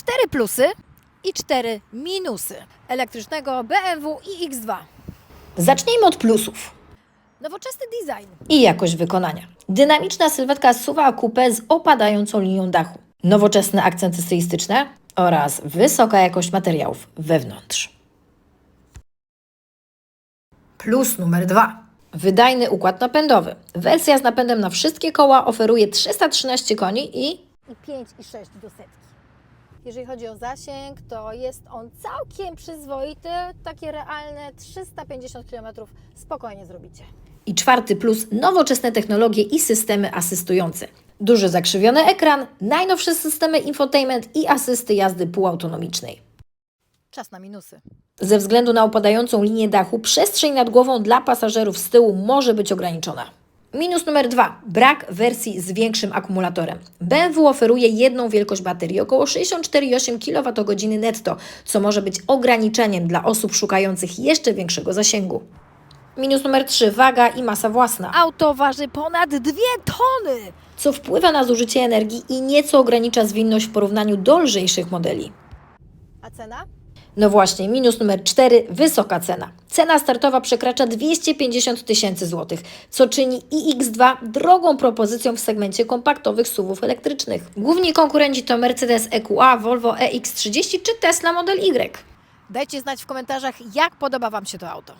cztery plusy i cztery minusy elektrycznego BMW iX2. Zacznijmy od plusów Nowoczesny design, i jakość wykonania. Dynamiczna sylwetka suwa coupé z opadającą linią dachu. Nowoczesne akcenty stylistyczne oraz wysoka jakość materiałów wewnątrz. Plus numer dwa. Wydajny układ napędowy. Wersja z napędem na wszystkie koła oferuje 313 koni i i 5 i 6 do setki. Jeżeli chodzi o zasięg, to jest on całkiem przyzwoity, takie realne 350 km spokojnie zrobicie. I czwarty plus nowoczesne technologie i systemy asystujące. Duży zakrzywiony ekran, najnowsze systemy infotainment i asysty jazdy półautonomicznej. Czas na minusy. Ze względu na opadającą linię dachu, przestrzeń nad głową dla pasażerów z tyłu może być ograniczona. Minus numer dwa. Brak wersji z większym akumulatorem. BMW oferuje jedną wielkość baterii, około 64,8 kWh netto, co może być ograniczeniem dla osób szukających jeszcze większego zasięgu. Minus numer 3. Waga i masa własna, Auto waży ponad 2 tony! co wpływa na zużycie energii i nieco ogranicza zwinność w porównaniu do lżejszych modeli. A cena? No właśnie, minus numer 4, wysoka cena. Cena startowa przekracza 250 tysięcy złotych, co czyni iX2 drogą propozycją w segmencie kompaktowych SUVów elektrycznych. Główni konkurenci to Mercedes EQA, Volvo EX30 czy Tesla Model Y. Dajcie znać w komentarzach, jak podoba Wam się to auto.